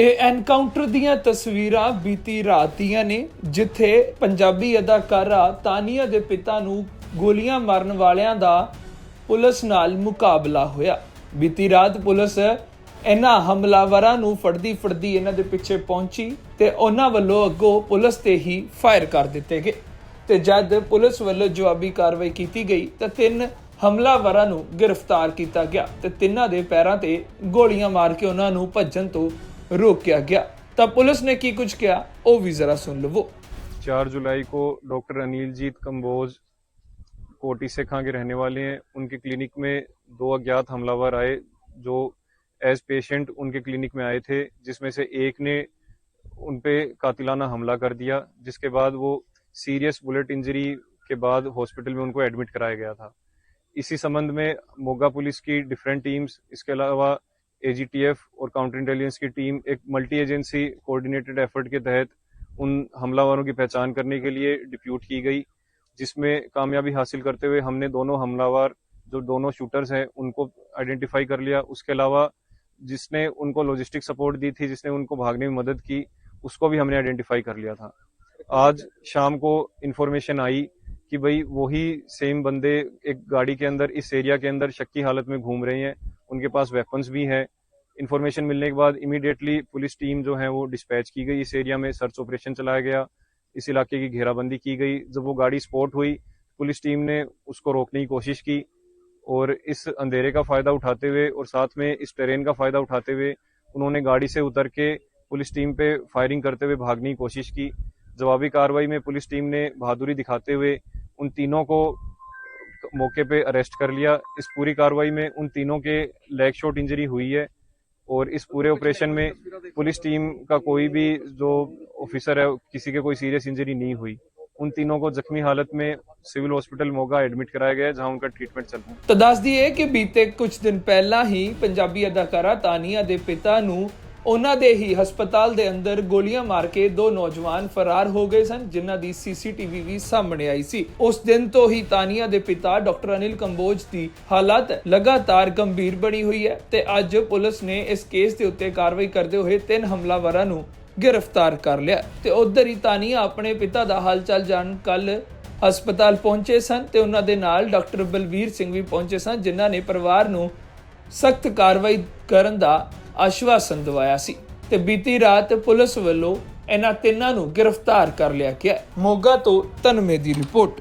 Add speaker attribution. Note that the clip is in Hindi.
Speaker 1: ਇਹ ਐਨਕਾਊਂਟਰ ਦੀਆਂ ਤਸਵੀਰਾਂ ਬੀਤੀ ਰਾਤ ਦੀਆਂ ਨੇ, ਜਿੱਥੇ ਪੰਜਾਬੀ ਅਦਾਕਾਰਾ ਤਾਨੀਆ ਦੇ ਪਿਤਾ ਨੂੰ ਗੋਲੀਆਂ ਮਾਰਨ ਵਾਲਿਆਂ ਦਾ ਪੁਲਿਸ ਨਾਲ ਮੁਕਾਬਲਾ ਹੋਇਆ। ਬੀਤੀ ਰਾਤ ਪੁਲਿਸ ਇਹਨਾਂ ਹਮਲਾਵਰਾਂ ਨੂੰ ਫੜਦੀ ਫੜਦੀ ਇਹਨਾਂ ਦੇ ਪਿੱਛੇ ਪਹੁੰਚੀ ਤੇ ਉਹਨਾਂ ਵੱਲੋਂ ਅੱਗੋਂ ਪੁਲਿਸ ਤੇ ਹੀ ਫਾਇਰ ਕਰ ਦਿੱਤੇ ਗਏ। ਤੇ ਜਦ ਪੁਲਿਸ ਵੱਲੋਂ ਜਵਾਬੀ ਕਾਰਵਾਈ ਕੀਤੀ ਗਈ, ਤਾਂ ਤਿੰਨ ਹਮਲਾਵਰਾਂ ਨੂੰ ਗ੍ਰਿਫਤਾਰ ਕੀਤਾ ਗਿਆ ਤੇ ਤਿੰਨਾਂ ਦੇ ਪੈਰਾਂ ਤੇ ਗੋਲੀਆਂ ਮਾਰ ਕੇ ਉਹਨਾਂ ਨੂੰ ਭੱਜਣ ਤੋਂ रोक किया गया। तब पुलिस ने की कुछ किया? वो भी जरा सुन लो वो।
Speaker 2: चार जुलाई को डॉक्टर अनिल जीत कम्बोज कोटी से खां के रहने वाले हैं। उनके क्लिनिक में दो अज्ञात हमलावर आए, जो एज पेशेंट उनके क्लिनिक में आए थे, जिसमें से एक ने उन पे कातिलाना हमला कर दिया, जिसके बाद वो सीरियस बुलेट इंजरी के बाद हॉस्पिटल में उनको एडमिट कराया गया था। इसी संबंध में मोगा पुलिस की डिफरेंट टीम्स इसके अलावा एजीटीएफ और काउंटर इंटेलिजेंस की टीम एक मल्टी एजेंसी कोऑर्डिनेटेड एफर्ट के तहत उन हमलावरों की पहचान करने के लिए डिप्यूट की गई, जिसमें कामयाबी हासिल करते हुए हमने दोनों हमलावर, जो दोनों शूटर्स हैं, उनको आइडेंटिफाई कर लिया। उसके अलावा जिसने उनको लॉजिस्टिक सपोर्ट दी थी, जिसने उनको भागने में मदद की, उसको भी हमने आइडेंटिफाई कर लिया था। आज शाम को इंफॉर्मेशन आई कि भाई, वही सेम बंदे एक गाड़ी के अंदर, इस एरिया के अंदर शक की हालत में घूम रहे हैं। उनके पास वेपन्स भी हैं। इन्फॉर्मेशन मिलने के बाद इमीडिएटली पुलिस टीम जो है वो डिस्पैच की गई। इस एरिया में सर्च ऑपरेशन चलाया गया। इस इलाके की घेराबंदी की गई। जब वो गाड़ी स्पॉट हुई, पुलिस टीम ने उसको रोकने की कोशिश की और इस अंधेरे का फ़ायदा उठाते हुए और साथ में इस ट्रेन का फ़ायदा उठाते हुए उन्होंने गाड़ी से उतर के पुलिस टीम पे फायरिंग करते हुए भागने की कोशिश की। जवाबी कार्रवाई में पुलिस टीम ने बहादुरी दिखाते हुए उन तीनों को मौके पे अरेस्ट कर लिया इस पूरी कार्रवाई में उन तीनों के लेग शॉट इंजरी हुई है और इस पूरे ऑपरेशन में पुलिस टीम का कोई भी जो ऑफिसर है किसी के कोई सीरियस इंजरी नहीं हुई उन तीनों को जख्मी हालत में सिविल हॉस्पिटल मोगा एडमिट कराया गया है जहां उनका ट्रीटमेंट चल रहा है
Speaker 1: ਤਾਂ ਦੱਸ ਦਈਏ ਕਿ ਬੀਤੇ ਕੁਝ ਦਿਨ ਪਹਿਲਾਂ ਹੀ ਪੰਜਾਬੀ ਅਦਾਕਾਰਾ ਤਾਨੀਆ ਦੇ ਪਿਤਾ ਨੂੰ ਉਹਨਾਂ ਦੇ ਹੀ ਹਸਪਤਾਲ ਦੇ ਅੰਦਰ ਗੋਲੀਆਂ ਮਾਰ ਕੇ ਦੋ ਨੌਜਵਾਨ ਫਰਾਰ ਹੋ ਗਏ ਸਨ, ਜਿਨ੍ਹਾਂ ਦੀ ਸੀਸੀਟੀਵੀ ਵੀ ਸਾਹਮਣੇ ਆਈ ਸੀ। ਉਸ ਦਿਨ ਤੋਂ ਹੀ ਤਾਨੀਆ ਦੇ ਪਿਤਾ ਡਾਕਟਰ ਅਨਿਲ ਕੰਬੋਜ ਦੀ ਹਾਲਤ ਲਗਾਤਾਰ ਗੰਭੀਰ ਬਣੀ ਹੋਈ ਹੈ ਤੇ ਅੱਜ ਪੁਲਿਸ ਨੇ ਇਸ ਕੇਸ ਦੇ ਉੱਤੇ ਕਾਰਵਾਈ ਕਰਦੇ ਹੋਏ ਤਿੰਨ ਹਮਲਾਵਰਾਂ ਨੂੰ ਗ੍ਰਿਫਤਾਰ ਕਰ ਲਿਆ ਤੇ ਉਧਰ ਹੀ ਤਾਨੀਆ ਆਪਣੇ ਪਿਤਾ ਦਾ ਹਾਲਚਾਲ ਜਾਣ ਕੱਲ ਹਸਪਤਾਲ ਪਹੁੰਚੇ ਸਨ ਤੇ ਉਹਨਾਂ ਦੇ ਨਾਲ ਡਾਕਟਰ ਬਲਵੀਰ ਸਿੰਘ ਵੀ ਪਹੁੰਚੇ ਸਨ, ਜਿਨ੍ਹਾਂ ਨੇ ਪਰਿਵਾਰ ਨੂੰ ਸਖਤ ਕਾਰਵਾਈ ਕਰਨ ਦਾ ਆਸ਼ਵਾਸਨ ਦਿਵਾਇਆ ਸੀ ਤੇ ਬੀਤੀ ਰਾਤ ਪੁਲਿਸ ਵੱਲੋਂ ਇਹਨਾਂ ਤਿੰਨਾਂ ਨੂੰ ਗ੍ਰਿਫਤਾਰ ਕਰ ਲਿਆ ਗਿਆ ਮੋਗਾ ਤੋਂ ਤਨਮੇ ਦੀ ਰਿਪੋਰਟ।